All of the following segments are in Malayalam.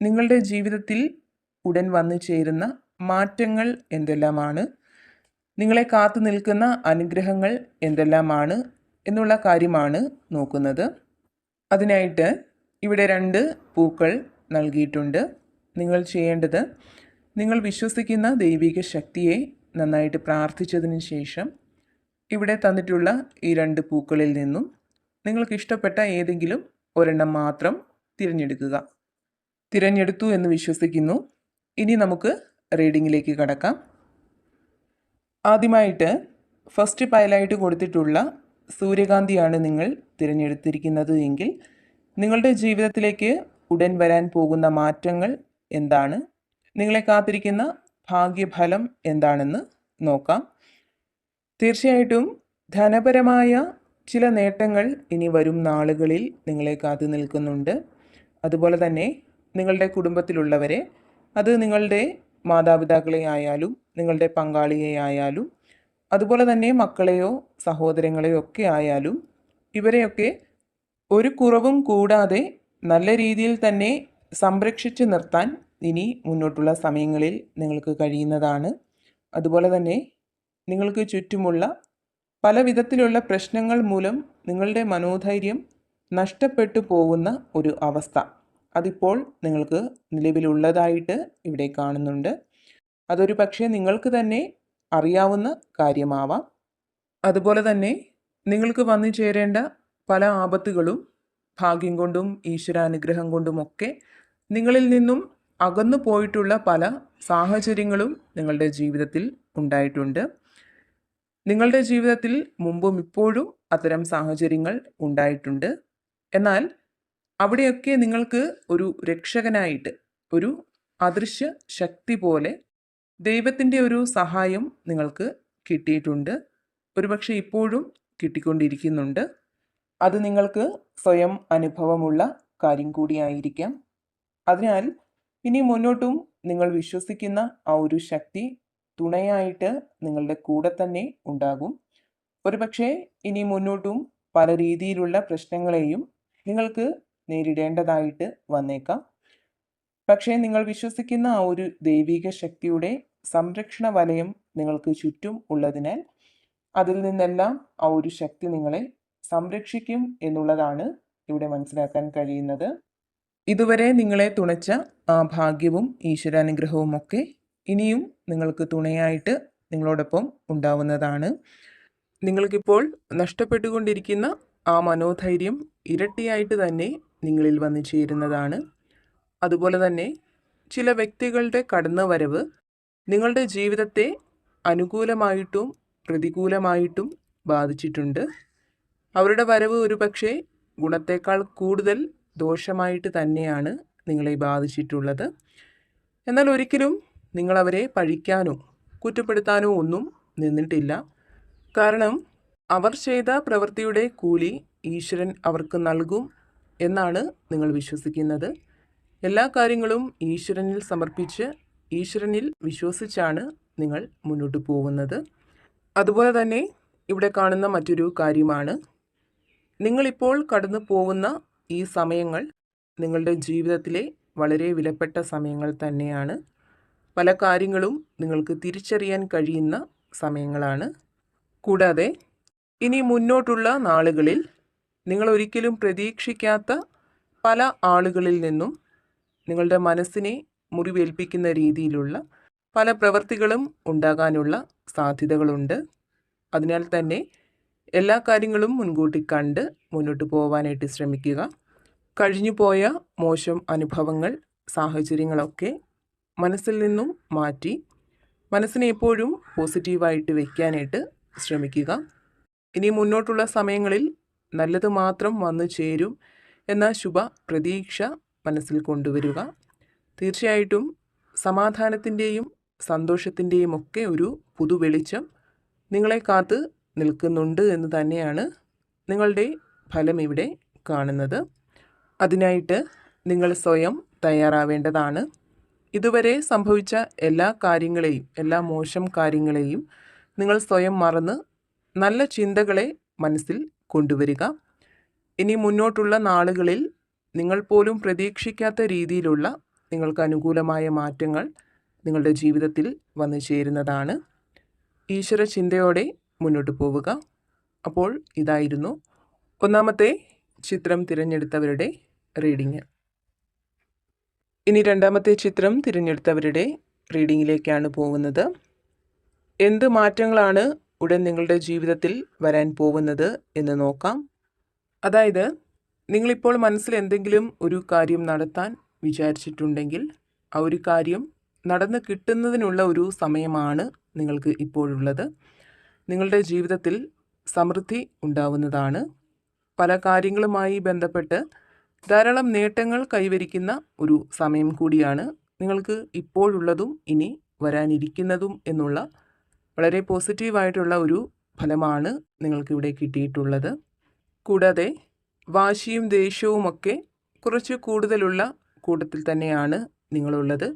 നിങ്ങളുടെ ജീവിതത്തിൽ ഉടൻ വന്നു ചേരുന്ന മാറ്റങ്ങൾ എന്തെല്ലാമാണ്? നിങ്ങളെ കാത്തു നിൽക്കുന്ന അനുഗ്രഹങ്ങൾ എന്തെല്ലാമാണ് എന്നുള്ള കാര്യമാണ് നോക്കുന്നത്. അതിനായിട്ട് ഇവിടെ രണ്ട് പൂക്കൾ നൽകിയിട്ടുണ്ട്. നിങ്ങൾ ചെയ്യേണ്ടത് നിങ്ങൾ വിശ്വസിക്കുന്ന ദൈവിക ശക്തിയെ നന്നായിട്ട് പ്രാർത്ഥിച്ചതിന് ശേഷം ഇവിടെ തന്നിട്ടുള്ള ഈ രണ്ട് പൂക്കളിൽ നിന്നും നിങ്ങൾക്ക് ഇഷ്ടപ്പെട്ട ഏതെങ്കിലും ഒരെണ്ണം മാത്രം തിരഞ്ഞെടുക്കുക. തിരഞ്ഞെടുത്തു എന്ന് വിശ്വസിക്കുന്നു. ഇനി നമുക്ക് റീഡിങ്ങിലേക്ക് കടക്കാം. ആദ്യമായിട്ട് ഫസ്റ്റ് പയലായിട്ട് കൊടുത്തിട്ടുള്ള സൂര്യകാന്തിയാണ് നിങ്ങൾ തിരഞ്ഞെടുത്തിരിക്കുന്നത് എങ്കിൽ നിങ്ങളുടെ ജീവിതത്തിലേക്ക് ഉടൻ വരാൻ പോകുന്ന മാറ്റങ്ങൾ എന്താണ്? നിങ്ങളെ കാത്തിരിക്കുന്ന ഭാഗ്യഫലം എന്താണെന്ന് നോക്കാം. തീർച്ചയായിട്ടും ധനപരമായ ചില നേട്ടങ്ങൾ ഇനി വരും നാളുകളിൽ നിങ്ങളെ കാത്തു നിൽക്കുന്നുണ്ട്. അതുപോലെ തന്നെ നിങ്ങളുടെ കുടുംബത്തിലുള്ളവരെ അത് നിങ്ങളുടെ മാതാപിതാക്കളെ ആയാലും നിങ്ങളുടെ പങ്കാളിയെ ആയാലും അതുപോലെ തന്നെ മക്കളെയോ സഹോദരങ്ങളെയോ ഒക്കെ ആയാലും ഇവരെയൊക്കെ ഒരു കുറവും കൂടാതെ നല്ല രീതിയിൽ തന്നെ സംരക്ഷിച്ച് നിർത്താൻ ഇനി മുന്നോട്ടുള്ള സമയങ്ങളിൽ നിങ്ങൾക്ക് കഴിയുന്നതാണ്. അതുപോലെ തന്നെ നിങ്ങൾക്ക് ചുറ്റുമുള്ള പല വിധത്തിലുള്ള പ്രശ്നങ്ങൾ മൂലം നിങ്ങളുടെ മനോധൈര്യം നഷ്ടപ്പെട്ടു പോകുന്ന ഒരു അവസ്ഥ. അതിപ്പോൾ നിങ്ങൾക്ക് നിലവിലുള്ളതായിട്ട് ഇവിടെ കാണുന്നുണ്ട്. അതൊരു പക്ഷേ നിങ്ങൾക്ക് തന്നെ അറിയാവുന്ന കാര്യമാവാം. അതുപോലെ തന്നെ നിങ്ങൾക്ക് വന്നു ചേരേണ്ട പല ആപത്തുകളും ഭാഗ്യം കൊണ്ടും ഈശ്വരാനുഗ്രഹം കൊണ്ടുമൊക്കെ നിങ്ങളിൽ നിന്നും അകന്നു പോയിട്ടുള്ള പല സാഹചര്യങ്ങളും നിങ്ങളുടെ ജീവിതത്തിൽ ഉണ്ടായിട്ടുണ്ട്. നിങ്ങളുടെ ജീവിതത്തിൽ മുമ്പും ഇപ്പോഴും അത്തരം സാഹചര്യങ്ങൾ ഉണ്ടായിട്ടുണ്ട്. എന്നാൽ അവിടെയൊക്കെ നിങ്ങൾക്ക് ഒരു രക്ഷകനായിട്ട് ഒരു അദൃശ്യ ശക്തി പോലെ ദൈവത്തിന്റെ ഒരു സഹായം നിങ്ങൾക്ക് കിട്ടിയിട്ടുണ്ട്. ഒരുപക്ഷെ ഇപ്പോഴും കിട്ടിക്കൊണ്ടിരിക്കുന്നുണ്ട്. അത് നിങ്ങൾക്ക് സ്വയം അനുഭവമുള്ള കാര്യം കൂടിയായിരിക്കാം. അതിനാൽ ഇനി മുന്നോട്ടും നിങ്ങൾ വിശ്വസിക്കുന്ന ആ ഒരു ശക്തി തുണയായിട്ട് നിങ്ങളുടെ കൂടെ തന്നെ ഉണ്ടാകും. ഒരുപക്ഷെ ഇനി മുന്നോട്ടും പല രീതിയിലുള്ള പ്രശ്നങ്ങളെയും നിങ്ങൾക്ക് നേരിടേണ്ടതായിട്ട് വന്നേക്കാം. പക്ഷേ നിങ്ങൾ വിശ്വസിക്കുന്ന ആ ഒരു ദൈവിക ശക്തിയുടെ സംരക്ഷണ വലയം നിങ്ങൾക്ക് ചുറ്റും ഉള്ളതിനാൽ അതിൽ നിന്നെല്ലാം ആ ഒരു ശക്തി നിങ്ങളെ സംരക്ഷിക്കും എന്നുള്ളതാണ് ഇവിടെ മനസ്സിലാക്കാൻ കഴിയുന്നത്. ഇതുവരെ നിങ്ങളെ തുണച്ച ആ ഭാഗ്യവും ഈശ്വരാനുഗ്രഹവും ഒക്കെ ഇനിയും നിങ്ങൾക്ക് തുണയായിട്ട് നിങ്ങളോടൊപ്പം ഉണ്ടാവുന്നതാണ്. നിങ്ങൾക്കിപ്പോൾ നഷ്ടപ്പെട്ടുകൊണ്ടിരിക്കുന്ന ആ മനോധൈര്യം ഇരട്ടിയായിട്ട് തന്നെ നിങ്ങളിൽ വന്നു ചേരുന്നതാണ്. അതുപോലെ തന്നെ ചില വ്യക്തികളുടെ കടന്നുവരവ് നിങ്ങളുടെ ജീവിതത്തെ അനുകൂലമായിട്ടും പ്രതികൂലമായിട്ടും ബാധിച്ചിട്ടുണ്ട്. അവരുടെ വരവ് ഒരുപക്ഷെ ഗുണത്തേക്കാൾ കൂടുതൽ ദോഷമായിട്ട് തന്നെയാണ് നിങ്ങളെ ബാധിച്ചിട്ടുള്ളത്. എന്നാൽ ഒരിക്കലും നിങ്ങളവരെ പഴിക്കാനോ കുറ്റപ്പെടുത്താനോ ഒന്നും നിന്നിട്ടില്ല. കാരണം അവർ ചെയ്ത പ്രവൃത്തിയുടെ കൂലി ഈശ്വരൻ അവർക്ക് നൽകും എന്നാണ് നിങ്ങൾ വിശ്വസിക്കുന്നത്. എല്ലാ കാര്യങ്ങളും ഈശ്വരനിൽ സമർപ്പിച്ച് ഈശ്വരനിൽ വിശ്വസിച്ചാണ് നിങ്ങൾ മുന്നോട്ട് പോകുന്നത്. അതുപോലെ തന്നെ ഇവിടെ കാണുന്ന മറ്റൊരു കാര്യമാണ്. നിങ്ങളിപ്പോൾ കടന്നു പോകുന്ന ഈ സമയങ്ങൾ നിങ്ങളുടെ ജീവിതത്തിലെ വളരെ വിലപ്പെട്ട സമയങ്ങൾ തന്നെയാണ്. പല കാര്യങ്ങളും നിങ്ങൾക്ക് തിരിച്ചറിയാൻ കഴിയുന്ന സമയങ്ങളാണ്. കൂടാതെ ഇനി മുന്നോട്ടുള്ള നാളുകളിൽ നിങ്ങൾ ഒരിക്കലും പ്രതീക്ഷിക്കാത്ത പല ആളുകളിൽ നിന്നും നിങ്ങളുടെ മനസ്സിനെ മുറിവേൽപ്പിക്കുന്ന രീതിയിലുള്ള പല പ്രവൃത്തികളും ഉണ്ടാകാനുള്ള സാധ്യതകളുണ്ട്. അതിനാൽ തന്നെ എല്ലാ കാര്യങ്ങളും മുൻകൂട്ടി കണ്ട് മുന്നോട്ട് പോകാനായിട്ട് ശ്രമിക്കുക. കഴിഞ്ഞു പോയ മോശം അനുഭവങ്ങൾ സാഹചര്യങ്ങളൊക്കെ മനസ്സിൽ നിന്നും മാറ്റി മനസ്സിനെ എപ്പോഴും പോസിറ്റീവായിട്ട് വയ്ക്കാനായിട്ട് ശ്രമിക്കുക. ഇനി മുന്നോട്ടുള്ള സമയങ്ങളിൽ നല്ലത് മാത്രം വന്നു ചേരും എന്ന ശുഭ പ്രതീക്ഷ മനസ്സിൽ കൊണ്ടുവരിക. തീർച്ചയായിട്ടും സമാധാനത്തിന്റെയും സന്തോഷത്തിന്റെയും ഒക്കെ ഒരു പുതു വെളിച്ചം നിങ്ങളെ കാത്ത് നിൽക്കുന്നുണ്ട് എന്ന് തന്നെയാണ് നിങ്ങളുടെ ഫലം ഇവിടെ കാണുന്നത്. അതിനായിട്ട് നിങ്ങൾ സ്വയം തയ്യാറാവേണ്ടതാണ്. ഇതുവരെ സംഭവിച്ച എല്ലാ കാര്യങ്ങളെയും എല്ലാ മോശം കാര്യങ്ങളെയും നിങ്ങൾ സ്വയം മറന്ന് നല്ല ചിന്തകളെ മനസ്സിൽ കൊണ്ടുവരിക. ഇനി മുന്നോട്ടുള്ള നാളുകളിൽ നിങ്ങൾ പോലും പ്രതീക്ഷിക്കാത്ത രീതിയിലുള്ള നിങ്ങൾക്ക് അനുകൂലമായ മാറ്റങ്ങൾ നിങ്ങളുടെ ജീവിതത്തിൽ വന്നു ചേരുന്നതാണ്. ഈശ്വര ചിന്തയോടെ മുന്നോട്ട് പോവുക. അപ്പോൾ ഇതായിരുന്നു ഒന്നാമത്തെ ചിത്രം തിരഞ്ഞെടുത്തവരുടെ റീഡിങ്. ഇനി രണ്ടാമത്തെ ചിത്രം തിരഞ്ഞെടുത്തവരുടെ റീഡിങ്ങിലേക്കാണ് പോകുന്നത്. എന്ത് മാറ്റങ്ങളാണ് ഉടൻ നിങ്ങളുടെ ജീവിതത്തിൽ വരാൻ പോകുന്നത് എന്ന് നോക്കാം. അതായത് നിങ്ങളിപ്പോൾ മനസ്സിൽ എന്തെങ്കിലും ഒരു കാര്യം നടത്താൻ വിചാരിച്ചിട്ടുണ്ടെങ്കിൽ ആ ഒരു കാര്യം നടന്ന് കിട്ടുന്നതിനുള്ള ഒരു സമയമാണ് നിങ്ങൾക്ക് ഇപ്പോഴുള്ളത്. നിങ്ങളുടെ ജീവിതത്തിൽ സമൃദ്ധി ഉണ്ടാവുന്നതാണ്. പല കാര്യങ്ങളുമായി ബന്ധപ്പെട്ട് ധാരാളം നേട്ടങ്ങൾ കൈവരിക്കുന്ന ഒരു സമയം കൂടിയാണ് നിങ്ങൾക്ക് ഇപ്പോഴുള്ളതും ഇനി വരാനിരിക്കുന്നതും എന്നുള്ള വളരെ പോസിറ്റീവായിട്ടുള്ള ഒരു ഫലമാണ് നിങ്ങൾക്കിവിടെ കിട്ടിയിട്ടുള്ളത്. കൂടാതെ വാശിയും ദേഷ്യവുമൊക്കെ കുറച്ച് കൂടുതലുള്ള കൂട്ടത്തിൽ തന്നെയാണ് നിങ്ങളുള്ളത്.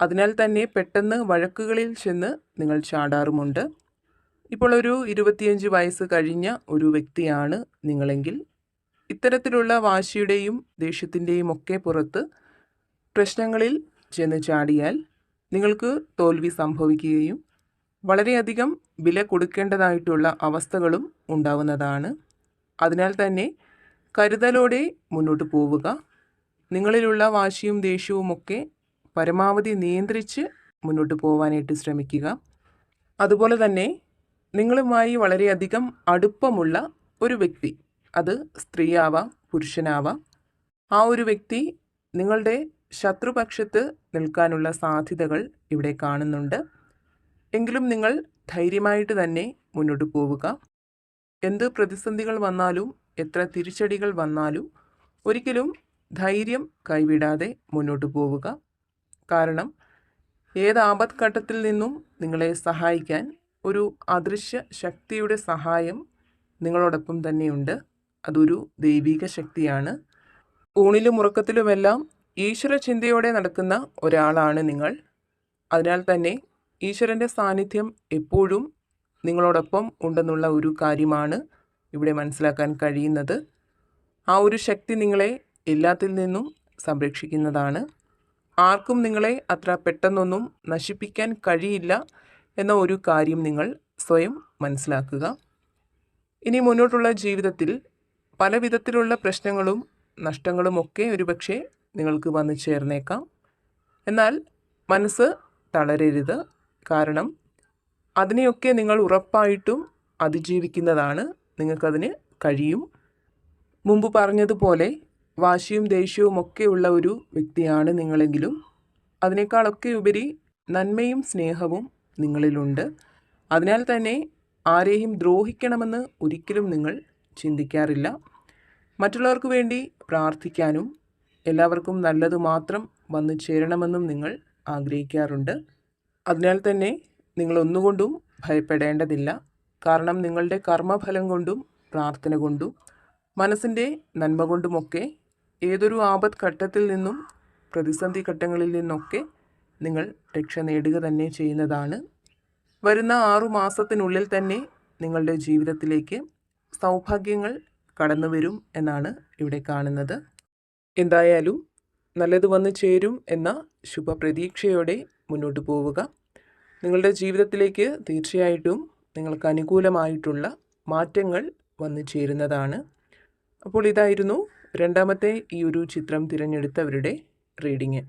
അതിനാൽ തന്നെ പെട്ടെന്ന് വഴക്കുകളിൽ ചെന്ന് നിങ്ങൾ ചാടാറുമുണ്ട്. ഇപ്പോൾ ഒരു ഇരുപത്തിയഞ്ച് വയസ്സ് കഴിഞ്ഞ ഒരു വ്യക്തിയാണ് നിങ്ങളെങ്കിൽ ഇത്തരത്തിലുള്ള വാശിയുടെയും ദേഷ്യത്തിന്റെയും ഒക്കെ പുറത്ത് പ്രശ്നങ്ങളിൽ ചെന്ന് ചാടിയാൽ നിങ്ങൾക്ക് തോൽവി സംഭവിക്കുകയും വളരെയധികം വില കൊടുക്കേണ്ടതായിട്ടുള്ള അവസ്ഥകളും ഉണ്ടാവുന്നതാണ്. അതിനാൽ തന്നെ കരുതലോടെ മുന്നോട്ട് പോവുക. നിങ്ങളിലുള്ള വാശിയും ദേഷ്യവുമൊക്കെ പരമാവധി നിയന്ത്രിച്ച് മുന്നോട്ട് പോകാനായിട്ട് ശ്രമിക്കുക. അതുപോലെ തന്നെ നിങ്ങളുമായി വളരെയധികം അടുപ്പമുള്ള ഒരു വ്യക്തി അത് സ്ത്രീയാവാം പുരുഷനാവാം ആ ഒരു വ്യക്തി നിങ്ങളുടെ ശത്രുപക്ഷത്ത് നിൽക്കാനുള്ള സാധ്യതകൾ ഇവിടെ കാണുന്നുണ്ട്. എങ്കിലും നിങ്ങൾ ധൈര്യമായിട്ട് തന്നെ മുന്നോട്ട് പോവുക. എന്ത് പ്രതിസന്ധികൾ വന്നാലും എത്ര തിരിച്ചടികൾ വന്നാലും ഒരിക്കലും ധൈര്യം കൈവിടാതെ മുന്നോട്ട് പോവുക. കാരണം ഏത് ആപത്ഘട്ടത്തിൽ നിന്നും നിങ്ങളെ സഹായിക്കാൻ ഒരു അദൃശ്യ ശക്തിയുടെ സഹായം നിങ്ങളോടൊപ്പം തന്നെയുണ്ട്. അതൊരു ദൈവിക ശക്തിയാണ്. ഊണിലും ഉറക്കത്തിലുമെല്ലാം ഈശ്വര ചിന്തയോടെ നടക്കുന്ന ഒരാളാണ് നിങ്ങൾ. അതിനാൽ തന്നെ ഈശ്വരന്റെ സാന്നിധ്യം എപ്പോഴും നിങ്ങളോടൊപ്പം ഉണ്ടെന്നുള്ള ഒരു കാര്യമാണ് ഇവിടെ മനസ്സിലാക്കാൻ കഴിയുന്നത്. ആ ഒരു ശക്തി നിങ്ങളെ എല്ലാത്തിൽ നിന്നും സംരക്ഷിക്കുന്നതാണ്. ആർക്കും നിങ്ങളെ അത്ര പെട്ടെന്നൊന്നും നശിപ്പിക്കാൻ കഴിയില്ല എന്ന ഒരു കാര്യം നിങ്ങൾ സ്വയം മനസ്സിലാക്കുക. ഇനി മുന്നോട്ടുള്ള ജീവിതത്തിൽ പല വിധത്തിലുള്ള പ്രശ്നങ്ങളും നഷ്ടങ്ങളുമൊക്കെ ഒരുപക്ഷെ നിങ്ങൾക്ക് വന്നു ചേർന്നേക്കാം. എന്നാൽ മനസ്സ് തളരരുത്. കാരണം അതിനെയൊക്കെ നിങ്ങൾ ഉറപ്പായിട്ടും അതിജീവിക്കുന്നതാണ്. നിങ്ങൾക്കതിന് കഴിയും. മുമ്പ് പറഞ്ഞതുപോലെ വാശിയും ദേഷ്യവും ഒക്കെയുള്ള ഒരു വ്യക്തിയാണ് നിങ്ങളെങ്കിലും. അതിനേക്കാളൊക്കെ ഉപരി നന്മയും സ്നേഹവും നിങ്ങളിലുണ്ട്. അതിനാൽ തന്നെ ആരെയും ദ്രോഹിക്കണമെന്ന് ഒരിക്കലും നിങ്ങൾ ചിന്തിക്കാറില്ല. മറ്റുള്ളവർക്ക് വേണ്ടി പ്രാർത്ഥിക്കാനും എല്ലാവർക്കും നല്ലതു മാത്രം വന്നു ചേരണമെന്നും നിങ്ങൾ ആഗ്രഹിക്കാറുണ്ട്. അതിനാൽ തന്നെ നിങ്ങൾ ഒന്നുകൊണ്ടും ഭയപ്പെടേണ്ടതില്ല. കാരണം നിങ്ങളുടെ കർമ്മഫലം കൊണ്ടും പ്രാർത്ഥന കൊണ്ടും മനസ്സിന്റെ നന്മ കൊണ്ടുമൊക്കെ ഏതൊരു ആപത് ഘട്ടത്തിൽ നിന്നും പ്രതിസന്ധി ഘട്ടങ്ങളിൽ നിന്നൊക്കെ നിങ്ങൾ രക്ഷ നേടുക തന്നെ ചെയ്യുന്നതാണ്. വരുന്ന ആറു മാസത്തിനുള്ളിൽ തന്നെ നിങ്ങളുടെ ജീവിതത്തിലേക്ക് സൗഭാഗ്യങ്ങൾ കടന്നു വരും എന്നാണ് ഇവിടെ കാണുന്നത്. എന്തായാലും നല്ലത് വന്നു ചേരും എന്ന ശുഭപ്രതീക്ഷയോടെ മുന്നോട്ട് പോവുക. നിങ്ങളുടെ ജീവിതത്തിലേക്ക് തീർച്ചയായിട്ടും നിങ്ങൾക്ക് അനുകൂലമായിട്ടുള്ള മാറ്റങ്ങൾ വന്നു ചേരുന്നതാണ്. അപ്പോൾ ഇതായിരുന്നു രണ്ടാമത്തെ ഈ ഒരു ചിത്രം തിരഞ്ഞെടുത്തവരുടെ റീഡിങ്.